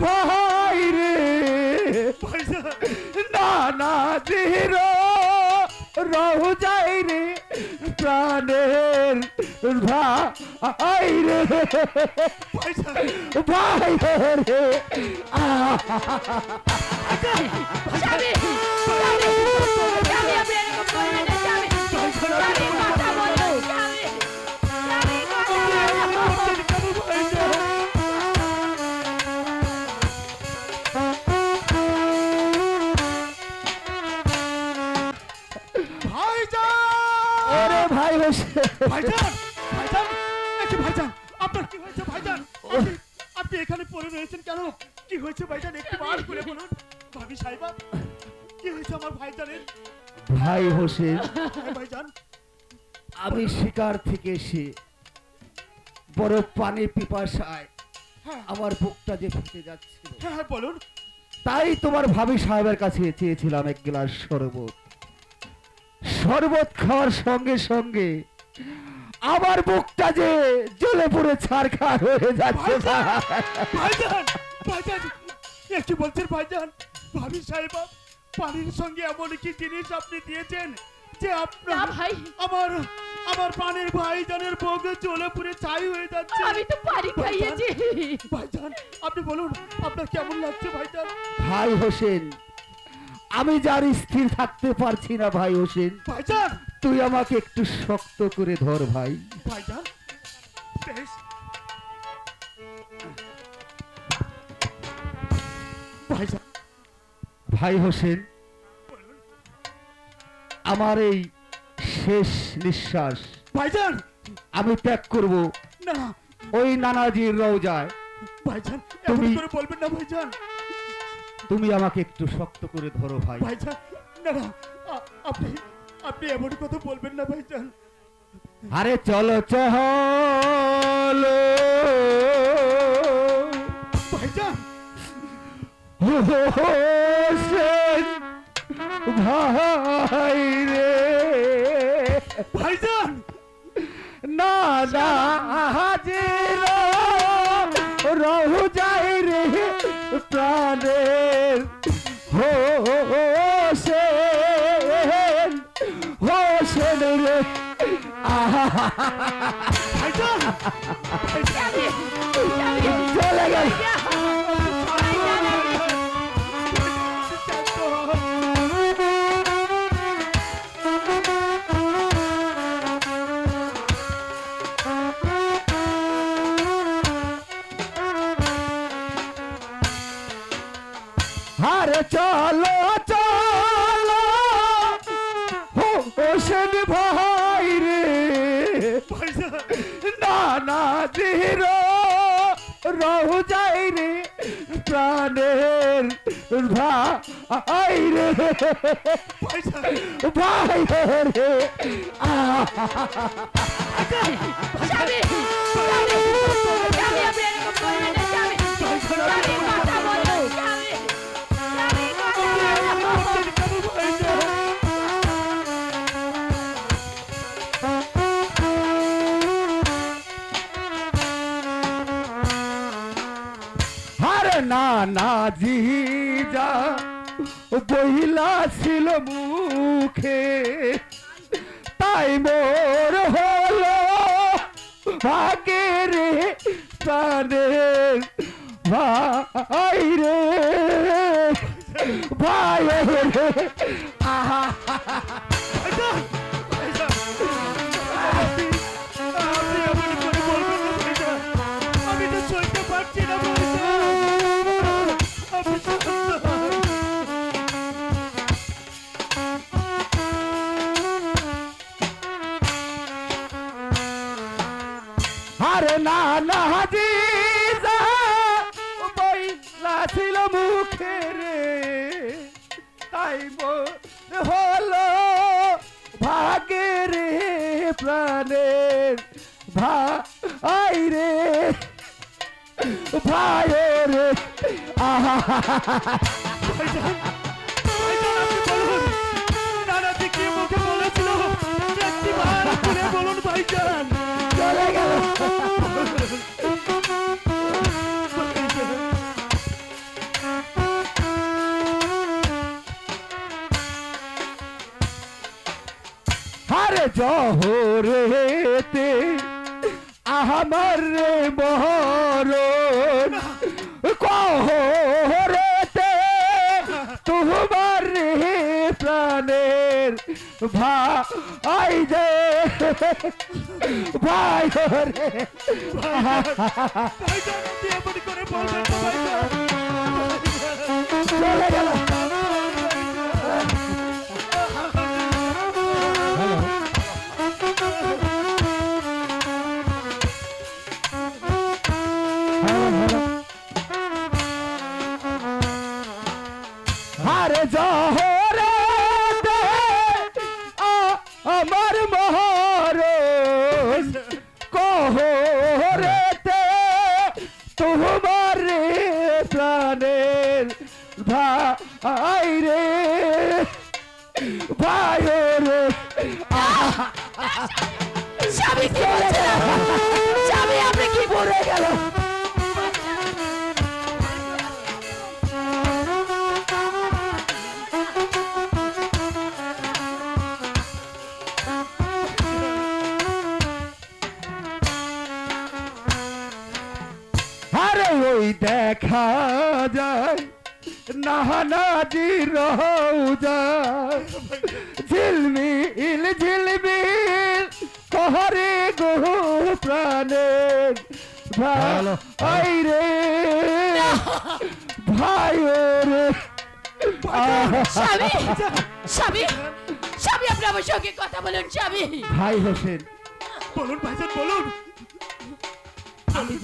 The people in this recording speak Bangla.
ভাই রে নানা জির রহু যাই রে প্রাণের ভাই রে ভাই রে আহ ওরে ভাই হোসেন ভাইজান ভাইজান একটু ভাইজান আপনার কি হয়েছে ভাইজান? আপনি- এখানে পড়ে রয়েছেন কেন? কি হয়েছে ভাইজান? একটু বার করে বলুন। ভাবি সাহেবা কি হয়েছে আমার ভাইজানের? ভাই হোসেন হ্যাঁ ভাইজান। আমি শিকার থেকে এসে বড় পানি পিপাসায় হ্যাঁ। আমার বুকটা যে ফেটে যাচ্ছিল। হ্যাঁ হ্যাঁ বলুন। তাই তোমার ভাবি সাহেবের কাছে চেয়েছিলাম এক গ্লাস শরবত। শরবত খাওয়ার সঙ্গে সঙ্গে আমার বুকটা যে জ্বলে পড়ে ছারখার হয়ে যাচ্ছে। ভাই। ভাইজান ভাইজান একটু বলছেন ভাইজান ভাবি সাহেবা পানির সঙ্গে এমন কি জিনিস আপনি দিয়েছেন যে আপনার ভাই। আমার আমার পানির ভাইজানের বগে চলে পুরে ছাই হয়ে যাচ্ছে। আমি তো পানি খাইয়েছি। ভাইজান আপনি বলুন আপনার কেমন লাগছে ভাইজান? ভাই হোসেন আমি যার স্থির থাকতে পারছি না ভাই হোসেন। ভাইজান! তুই আমাকে একটু শক্ত করে ধর ভাই। ভাইজান! বেশ। ভাইজান! ভাই হোসেন আমার এই শেষ নিঃশ্বাস ভাইজান! আমি ত্যাগ করব না। ওই নানাজির রওজায়। ভাইজান তুমি- করে বলবেন না ভাইজান। তুমি আমাকে একটু শক্ত করে ধরো ভাই। ভাইজান না না আ- আপনি আপনি এমন কথা বলবেন না ভাইজান। আরে চলো চলো। ভাইজান। হোসেন ভাই রে। ভাইজান। না না। আহা ভাইজান স্বামী স্বামী চলে গেল আরে না না রহু যাই রে প্রাণের ভাই রে ভাই রে আহ আরে না না জি যা বহিলা ছিল মুখে। তাই মোর হলো ভাগে রে প্রাণে ভাই রে ভাই রে আহা না না জি যা বইলা ছিল মুখে রে। তাই হলো ভাগে রে প্রাণের ভাই রে ভাই রে আহা বলুন ভাইজান। জহরেতে আমার রে বহরণ কহরেতে তোমার রে প্রাণের ভাই যে ভাই রে চলে গেল আমার মহর কহরেতে তোমার প্রাণের ভাই রে ভাই রে। স্বামী কি পড়ে গেল দেখা যায় নাহানাজি রৌজায় ঝিলমিল ঝিলমিল কহরে গো প্রাণের ভাই রে ভাই রে। আপনি আমার সঙ্গে কথা বলুন স্বামী। ভাই হোসেন। বলুন ভাইজান বলুন। আমি